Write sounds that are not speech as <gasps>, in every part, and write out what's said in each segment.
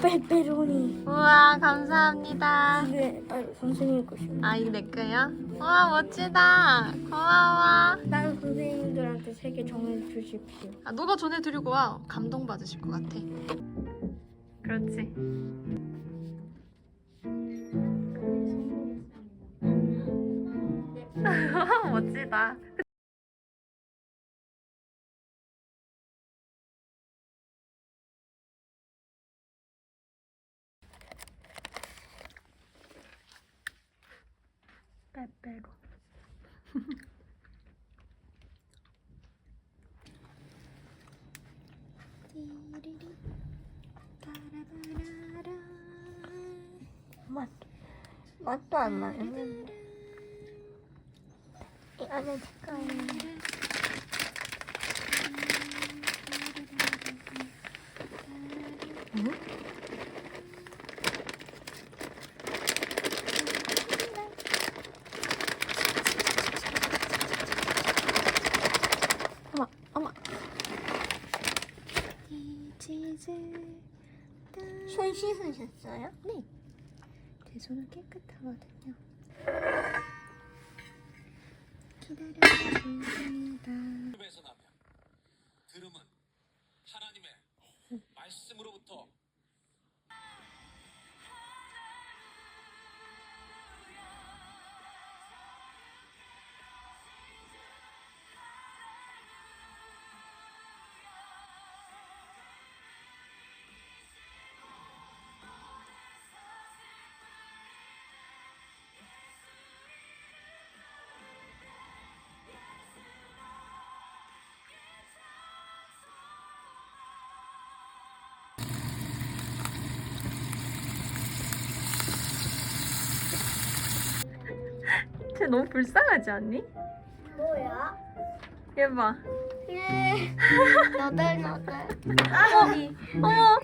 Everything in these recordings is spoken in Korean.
페페로니. 우와 감사합니다. 이게 아, 선생님 것이. 아 이거 내 거야? 우와 멋지다. 고마워. 다른 선생님들한테 세 개 정해주십시오. 아, 누가 전해드리고 와 감동 받으실 것 같아. 그렇지. <laughs> 멋지다. 빼빼로. 맛 맛도 안 나요. 이 안에 색깔이. 어머 어머 손 씻으셨어요? 네. 제 손은 깨끗하거든요. 나면 들음은 쟤 너무 불쌍하지 않니? 뭐야? 얘 봐. 예. <laughs> 너덜 너덜. 어머.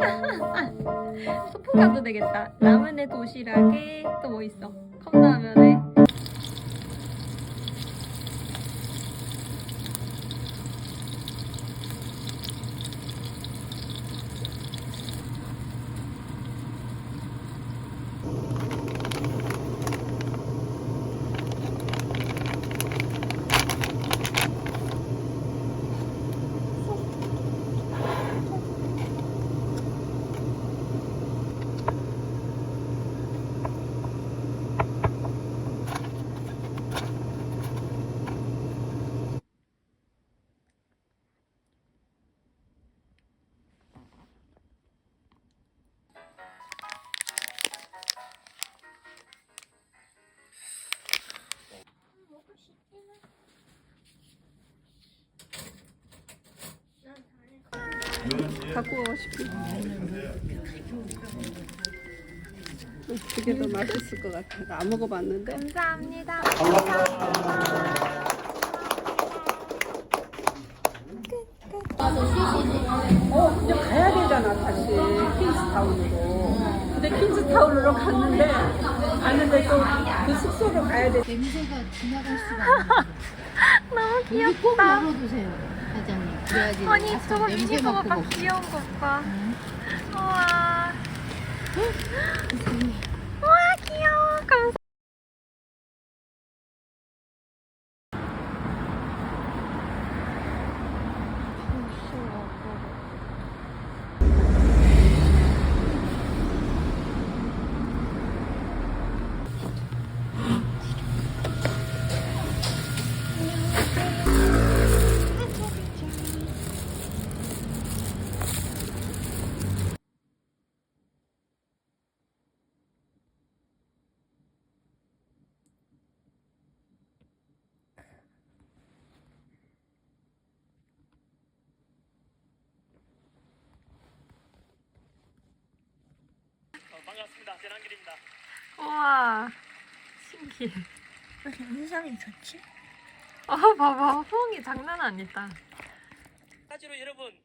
<laughs> 소풍 가도 되겠다. 라면에 도시락에 또 뭐 있어? 갖고 가고 싶어. 그게 더 맛있을 것 같아. 나안 먹어봤는데. 감사합니다. 이제 가야 되잖아, 다시. 퀸즈타운으로. 근데 퀸즈타운으로 갔는데, 갔는데 또 그 숙소로 가야 돼. 냄새가 지나갈 수가 없어요. <laughs> 너무 여기 꼭 귀엽다. 열어두세요, 사장님. 그래야지 아니 가서 저거 냄새 맡고 봐 먹고. 귀여운 것 봐. 우와 변한길입니다. 우와 신기해. 왜 인상이 좋지? 아 봐봐 호응이 장난 아니다. 가지로 여러분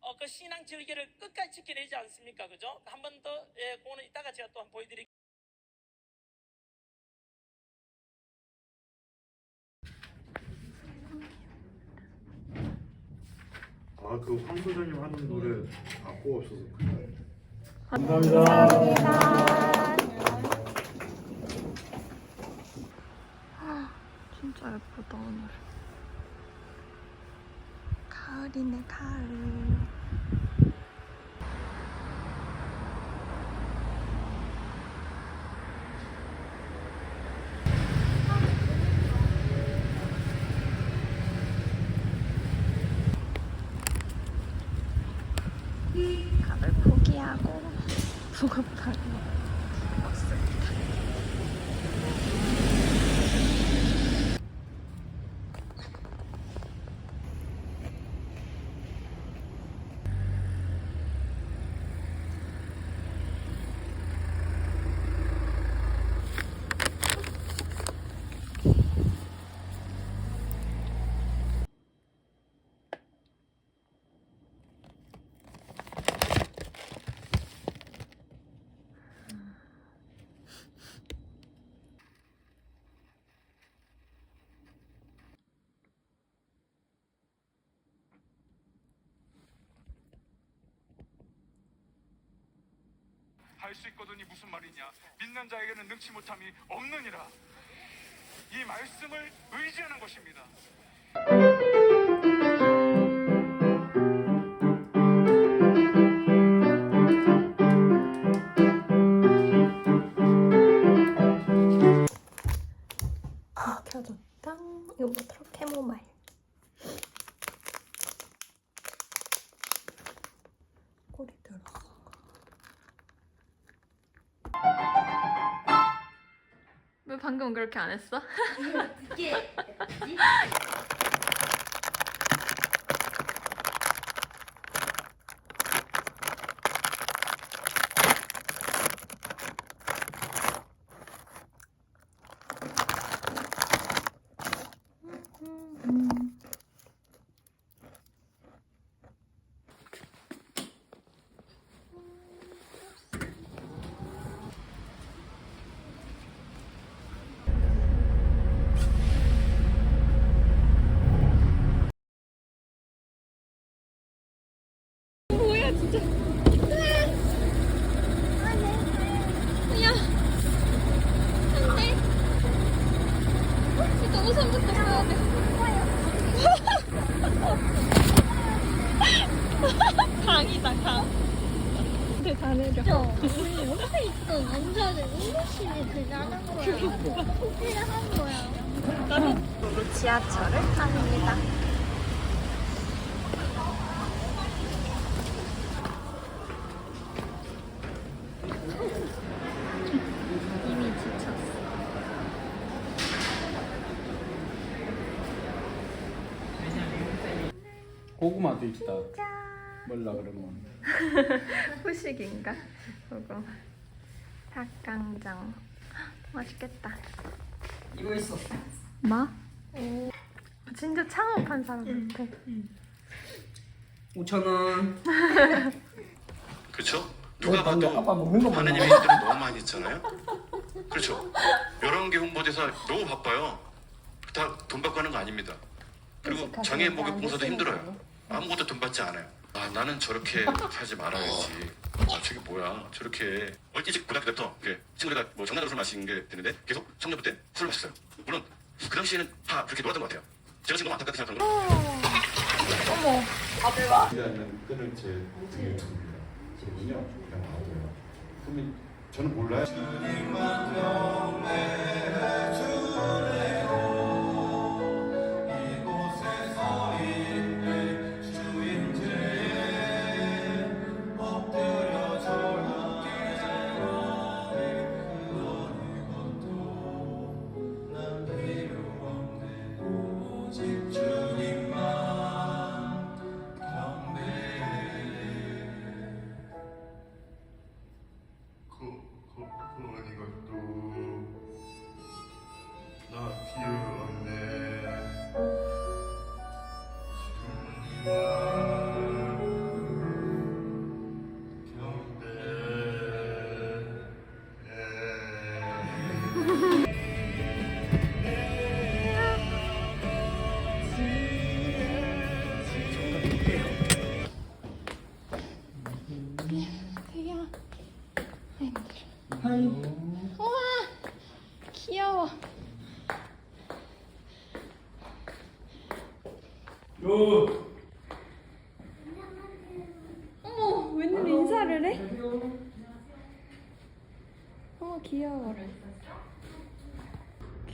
어, 그 신앙 절개를 끝까지 지켜내지 않습니까? 그죠? 한 번 더 예, 그거는 이따가 제가 또 한 번 보여드릴게요. 아그 황 소장님 하는 노래 악보 없어서 그래. 진짜 예쁘다 오늘. 가을이네 가을 포기하고 붕어빵을 먹습니다. 할 수 있거든이 무슨 말이냐? 믿는 자에게는 능치 못함이 없느니라. 이 말씀을 의지하는 것입니다 안 했어? <laughs> 너무 삼겹살 써야 돼. 강이다 강. 근데 다 내려. 저 우리 옆에 있던 남자들 응급실이 대단한 거야. 폭기를 한 거야. 지하철을 탑니다. 이미 지쳤어. 고구마도 있다. 몰라 그러면. <laughs> 후식인가? 그거. 닭강정. <gasps> 맛있겠다. 이거 있어. 뭐? 진짜 창업한 사람 같아. 5천 원. <laughs> 그렇죠? 누가 뭐, 봐도 아빠 먹는 거 하나님의 먹나? 일들을 너무 많이 있잖아요. 그렇죠? 여러 개 홍보대사 너무 바빠요. 다 돈 받고 하는 거 아닙니다. 그리고 장애인 목욕 봉사도 힘들어요. 아무것도 돈 받지 않아요. 아 나는 저렇게 <laughs> 살지 말아야지. 아 저게 뭐야? 저렇게 어, 일찍 고등학교 때부터 이렇게 친구들과 뭐 정나는 술 마시는 게 되는데 계속 청년부 때 술을 마셨어요. 물론 그 당시에는 다 그렇게 놀았던 것 같아요. 제가 지금 너무 안타깝게 생각하는 거예요. 일하는 끈을 제 등에 둡니다. 그러면요 그냥 놔둬요. 그러면 저는 몰라요. 그, 그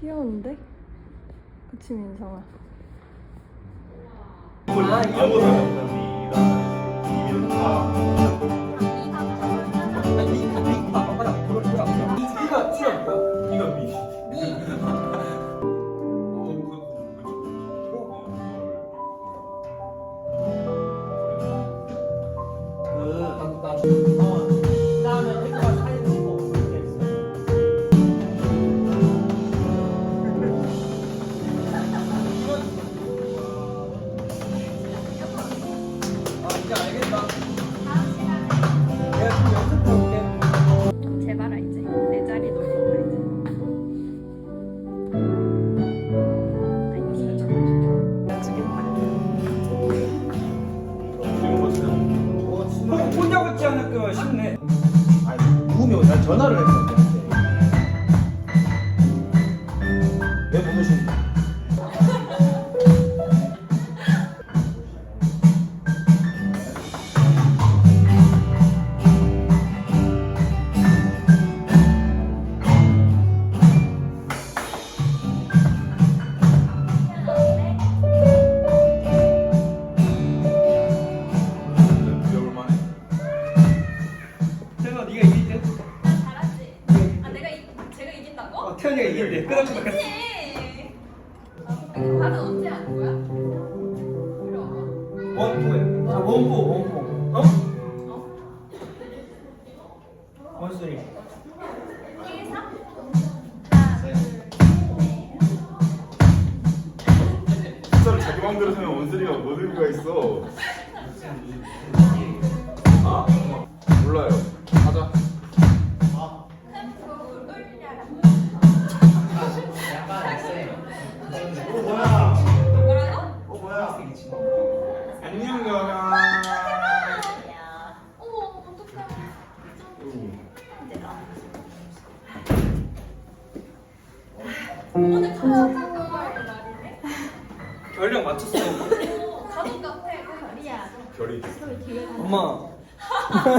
귀여운데? 그치 민성아? 아, 이긴다고? 어, 태연이가 이긴대. 끊어주고 그래. 그치? 언제 하는 거야? 원포야. 아, 원포, 원포. 어?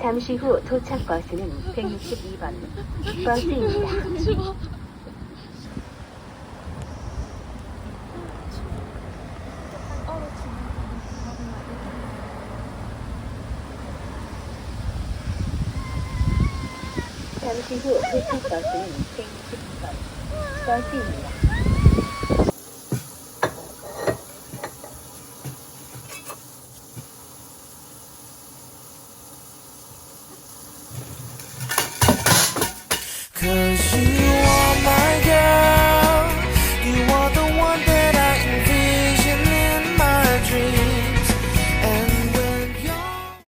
잠시 후 도착 버스는 162번 버스입니다. 잠시 후 도착 버스는 162번 버스입니다.